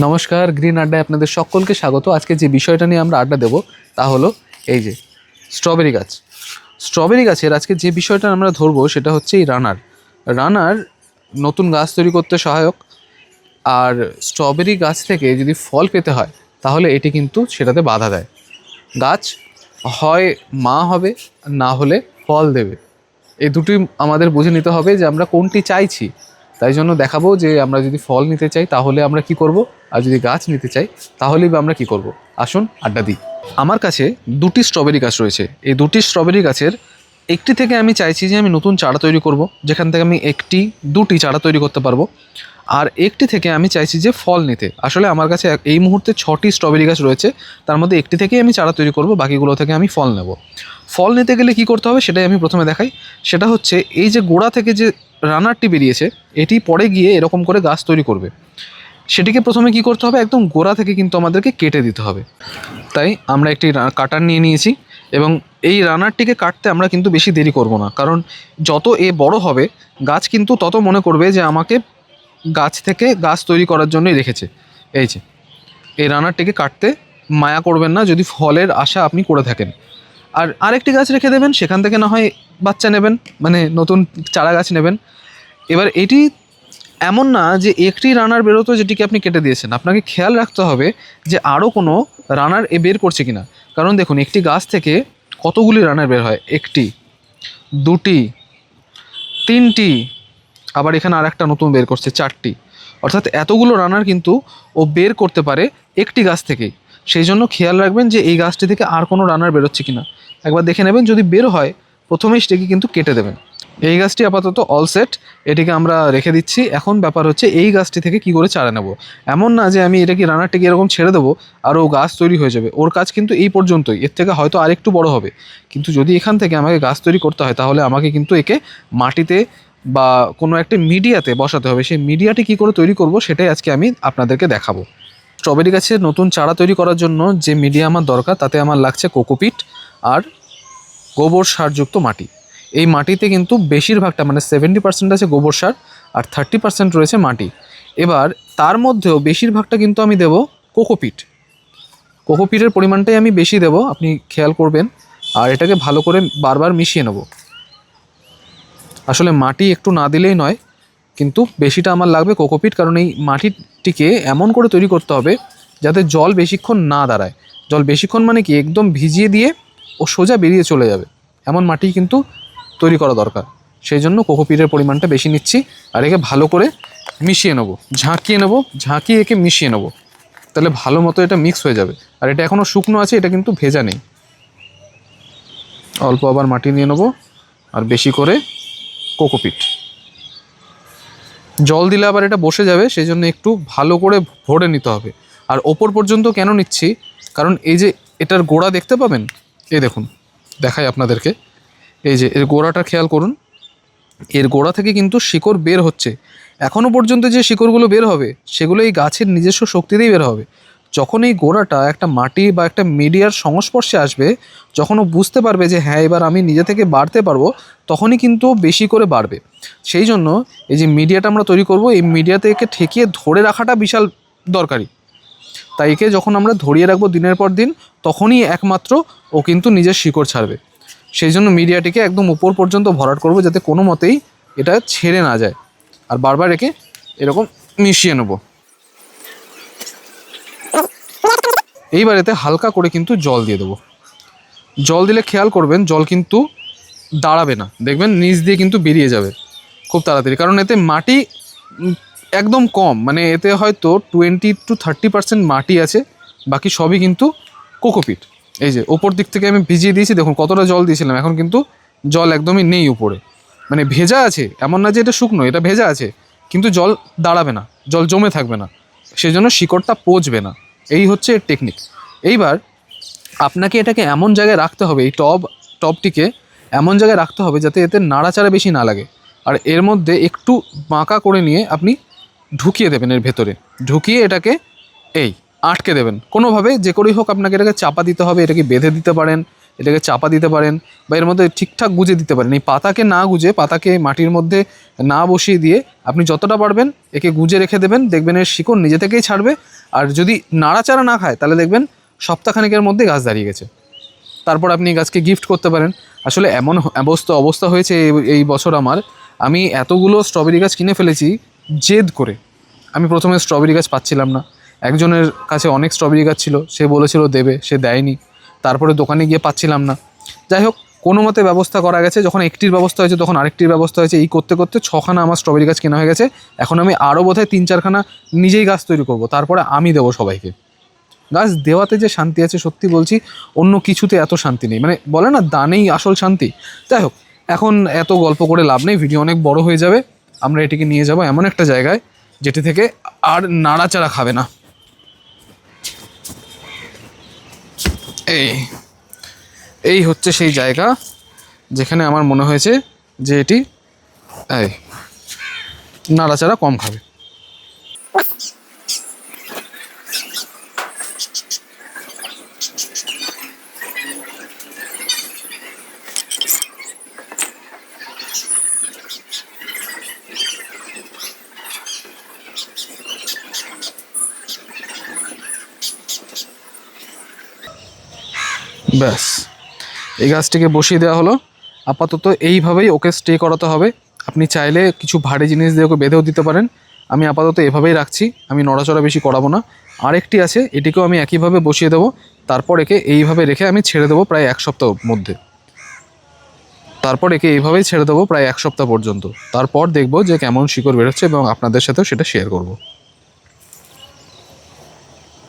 নমস্কার, গ্রিন আড্ডায় আপনাদের সকলকে স্বাগত। আজকে যে বিষয়টা নিয়ে আমরা আড্ডা দেব, তা হলো এই যে, স্ট্রবেরি গাছ। স্ট্রবেরি গাছের আজকে যে বিষয়টা আমরা ধরবো, সেটা হচ্ছে এই রানার। রানার নতুন গাছ তৈরি করতে সহায়ক। আর স্ট্রবেরি গাছ থেকে যদি ফল পেতে হয়, তাহলে এটি কিন্তু সেটাতে বাধা দেয়। গাছ হয় মা হবে, না হলে ফল দেবে। এই দুটি আমাদের বুঝে নিতে হবে যে আমরা কোনটি চাইছি। তাই জন্য দেখাবো যে আমরা যদি ফল নিতে চাই, তাহলে আমরা কি করব? আর যদি গাছ নিতে চাই তাহলেই আমরা কি করব? আসুন, আড্ডা দিই। আমার কাছে দুটি স্ট্রবেরি গাছ রয়েছে। এই দুটি স্ট্রবেরি গাছের একটি থেকে আমি চাইছি যে আমি নতুন চারা তৈরি করব। যেখান থেকে আমি একটি, দুটি চারা তৈরি করতে পারব। আর একটি থেকে আমি চাইছি যে ফল নিতে। আসলে আমার কাছে এই মুহূর্তে ছটি স্ট্রবেরি গাছ রয়েছে। তার মধ্যে একটি থেকেই আমি চারা তৈরি করব, বাকিগুলো থেকে আমি ফল নেব। ফল নিতে গেলে কি করতে হবে? সেটাই আমি প্রথমে দেখাই। সেটা হচ্ছে এই যে গোড়া থেকে যে রানারটি বেরিয়েছে, এটি পরে গিয়ে এরকম করে গাছ তৈরি করবে। সেটিকে প্রথমে কি করতে হবে? একদম গোড়া থেকে কিন্তু আমাদেরকে কেটে দিতে হবে। তাই আমরা একটি কাটার নিয়ে নিয়েছি এবং এই রানারটিকে কাটতে আমরা কিন্তু বেশি দেরি করব না। কারণ যত এ বড় হবে, গাছ কিন্তু তত মনে করবে যে আমাকে গাছ থেকে গাছ তৈরি করার জন্যই রেখেছে। এই যে, এই রানারটিকে কাটতে মায়া করবেন না যদি ফলের আশা আপনি করে থাকেন। আর আরেকটি গাছ রেখে দেবেন, সেখান থেকে না হয় বাচ্চা নেবেন মানে নতুন চারা গাছ নেবেন। এবার এটি এমন না যে একটি রানার বেরোতো যেটিকে আপনি কেটে দিয়েছেন। আপনাকে খেয়াল রাখতে হবে যে আরও কোনো রানার এ বের করছে কিনা। কারণ দেখুন, একটি গাছ থেকে কতগুলি রানার বের হয়? একটি, দুটি, তিনটি, আবার এখানে আর একটা নতুন বের করছে, চারটি। অর্থাৎ এতগুলো রানার কিন্তু ও বের করতে পারে একটি গাছ থেকেই। সেই জন্য খেয়াল রাখবেন যে এই গাছটি থেকে আর কোনো রানার বেরোচ্ছে কিনা। একবার দেখে নেবেন, যদি বের হয় প্রথমেই সেটিকে কিন্তু কেটে দেবেন। এই গাছটি আপাতত অল সেট এটিকে আমরা রেখে দিচ্ছি। এখন ব্যাপার হচ্ছে এই গাছটি থেকে কি করে চারা নেব? এমন না যে আমি এটাকে রানারটিকে এরকম ছেড়ে দেবো আর ও গাছ তৈরি হয়ে যাবে। ওর কাজ কিন্তু এই পর্যন্তই। এর থেকে হয়তো আরেকটু বড় হবে। কিন্তু যদি এখান থেকে আমাকে গাছ তৈরি করতে হয়, তাহলে আমাকে কিন্তু একে মাটিতে বা কোনো একটা মিডিয়াতে বসাতে হবে। সেই মিডিয়াটি কী করে তৈরি করব, সেটাই আজকে আমি আপনাদেরকে দেখাবো। স্ট্রবেরি গাছের নতুন চারা তৈরি করার জন্য যে মিডিয়া আমার দরকার, তাতে আমার লাগছে কোকোপিট আর গোবর সারযুক্ত মাটি। এই মাটিতে কিন্তু বেশিরভাগটা মানে সেভেন্টি পার্সেন্ট আছে গোবর সার আর থার্টি পার্সেন্ট রয়েছে মাটি। এবার তার মধ্যেও বেশিরভাগটা কিন্তু আমি দেব কোকোপিট। কোকোপিটের পরিমাণটাই আমি বেশি দেব, আপনি খেয়াল করবেন। আর এটাকে ভালো করে বারবার মিশিয়ে নেব। আসলে মাটি একটু না দিলেই নয়, কিন্তু বেশিটা আমার লাগবে কোকোপিট, কারণ এই মাটিটিকে এমন করে তৈরি করতে হবে যাতে জল বেশিক্ষণ না দাঁড়ায়। জল বেশিক্ষণ মানে কি, একদম ভিজিয়ে দিয়ে ও সোজা বেরিয়ে চলে যাবে। এমন মাটি কিন্তু তৈরি করা দরকার। সেই জন্য কোকোপিটের পরিমাণটা বেশি নিচ্ছি আর একে ভালো করে মিশিয়ে নেব। ঝাঁকিয়ে নেব, ঝাঁকিয়ে একে মিশিয়ে নেব। তাহলে ভালো মতো এটা মিক্স হয়ে যাবে। আর এটা এখনও শুকনো আছে, এটা কিন্তু ভেজা নেই। অল্প আবার মাটি নিয়ে নেব আর বেশি করে কোকোপিট জল দিলে আবার এটা বসে যাবে, সেই জন্য একটু ভালো করে ভরে নিতে হবে। আর ওপর পর্যন্ত কেন নিচ্ছি? কারণ এই যে এটার গোড়া দেখতে পাবেন? এই দেখুন, দেখাই আপনাদেরকে। এই যে, এর গোড়াটা খেয়াল করুন। এর গোড়া থেকে কিন্তু শিকড় বের হচ্ছে। এখনও পর্যন্ত যে শিকড়গুলো বের হবে, সেগুলো এই গাছের নিজস্ব শক্তিতেই বের হবে। যখন এই গোড়াটা একটা মাটি বা একটা মিডিয়ার সংস্পর্শে আসবে, যখন ও বুঝতে পারবে যে হ্যাঁ এবার আমি নিজে থেকে বাড়তে পারব, তখনই কিন্তু বেশি করে বাড়বে। সেই জন্য এই যে মিডিয়াটা আমরা তৈরি করব, এই মিডিয়াতে একে ঠেকিয়ে ধরে রাখাটা বিশাল দরকারি। তাই একে যখন আমরা ধরিয়ে রাখব দিনের পর দিন, তখনই একমাত্র ও কিন্তু নিজের শিকড় ছাড়বে। সেই জন্য মিডিয়াটিকে একদম উপর পর্যন্ত ভরাট করব যাতে কোনো মতেই এটা ছেড়ে না যায়। আর বারবার একে এরকম মিশিয়ে নেব। এইবার এতে হালকা করে কিন্তু জল দিয়ে দেবো। জল দিলে খেয়াল করবেন, জল কিন্তু দাঁড়াবে না। দেখবেন নিচ দিয়ে কিন্তু বেরিয়ে যাবে খুব তাড়াতাড়ি। কারণ এতে মাটি একদম কম মানে এতে হয়তো টোয়েন্টি টু থার্টি পার্সেন্ট মাটি আছে, বাকি সবই কিন্তু কোকোপিট। এই যে ওপর দিক থেকে আমি ভিজিয়ে দিয়েছি, দেখুন কতটা জল দিয়েছিলাম। এখন কিন্তু জল একদমই নেই উপরে। মানে ভেজা আছে, এমন না যে এটা শুকনো, এটা ভেজা আছে, কিন্তু জল দাঁড়াবে না, জল জমে থাকবে না। সেই জন্য শিকড়টা পচবে না। এই হচ্ছে এর টেকনিক এইবার আপনাকে এটাকে এমন জায়গায় রাখতে হবে, এই টব, টবটিকে এমন জায়গায় রাখতে হবে যাতে এতে নাড়াচাড়া বেশি না লাগে। আর এর মধ্যে একটু বাঁকা করে নিয়ে আপনি ঢুকিয়ে দেবেন এর ভেতরে। ঢুকিয়ে এটাকে এই আটকে দেবেন। কোনোভাবে যে করেই হোক আপনাকে এটাকে চাপা দিতে হবে, এটাকে বেঁধে দিতে পারেন, এটাকে চাপা দিতে পারেন বা এর মধ্যে ঠিকঠাক গুজে দিতে পারেন। এই পাতাকে না গুজে, পাতাকে মাটির মধ্যে না বসিয়ে দিয়ে আপনি যতটা পারবেন একে গুজে রেখে দেবেন। দেখবেন এর শিকড় নিজে থেকেই ছাড়বে। আর যদি নাড়াচাড়া না খায়, তাহলে দেখবেন সপ্তাহখানেকের মধ্যে গাছ দাঁড়িয়ে গেছে। তারপর আপনি গাছকে গিফট করতে পারেন। আসলে এমন অবস্থা অবস্থা হয়েছে এই বছর আমার। আমি এতগুলো স্ট্রবেরি গাছ কিনে ফেলেছি জেদ করে। আমি প্রথমে স্ট্রবেরি গাছ পাচ্ছিলাম না। একজনের কাছে অনেক স্ট্রবেরি গাছ ছিল, সে বলেছিল দেবে, সে দেয়নি। তারপরে দোকানে গিয়ে পাচ্ছিলাম না। যাই হোক, কোনো মতে ব্যবস্থা করা গেছে। যখন একটির ব্যবস্থা হয়েছে, তখন আরেকটির ব্যবস্থা হয়েছে। এই করতে করতে ছখানা আমার স্ট্রবেরি গাছ কেনা হয়ে গেছে। এখন আমি আরও বোধহয় তিন চারখানা নিজেই গাছ তৈরি করব। তারপরে আমি দেবো সবাইকে। গাছ দেওয়াতে যে শান্তি আছে, সত্যি বলছি, অন্য কিছুতে এত শান্তি নেই। মানে বলে না, দানেই আসল শান্তি। যাই হোক, এখন এত গল্প করে লাভ নেই। ভিডিও অনেক বড় হয়ে যাবে। আমরা এটিকে নিয়ে যাব এমন একটা জায়গায়, যেটি থেকে আর নাড়াচাড়া খাবে না। এই এই হচ্ছে সেই জায়গা যেখানে আমার মনে হয়েছে যে এটি, এই, নাড়াচাড়া কম খাবে। ব্যাস। এই গাছটিকে বসিয়ে দেওয়া হলো। আপাতত এইভাবেই ওকে স্টে করাতে হবে। আপনি চাইলে কিছু ভারী জিনিস দিয়ে ওকে বেঁধেও দিতে পারেন। আমি আপাতত এভাবেই রাখছি। আমি নড়াচড়া বেশি করাবো না। আরেকটি আছে, এটিকেও আমি একইভাবে বসিয়ে দেবো। তারপর একে এইভাবে রেখে আমি ছেড়ে দেবো প্রায় এক সপ্তাহ মধ্যে। তারপর একে এইভাবেই ছেড়ে দেবো প্রায় এক সপ্তাহ পর্যন্ত। তারপর দেখব যে কেমন শিকড় বেরোচ্ছে এবং আপনাদের সাথেও সেটা শেয়ার করব।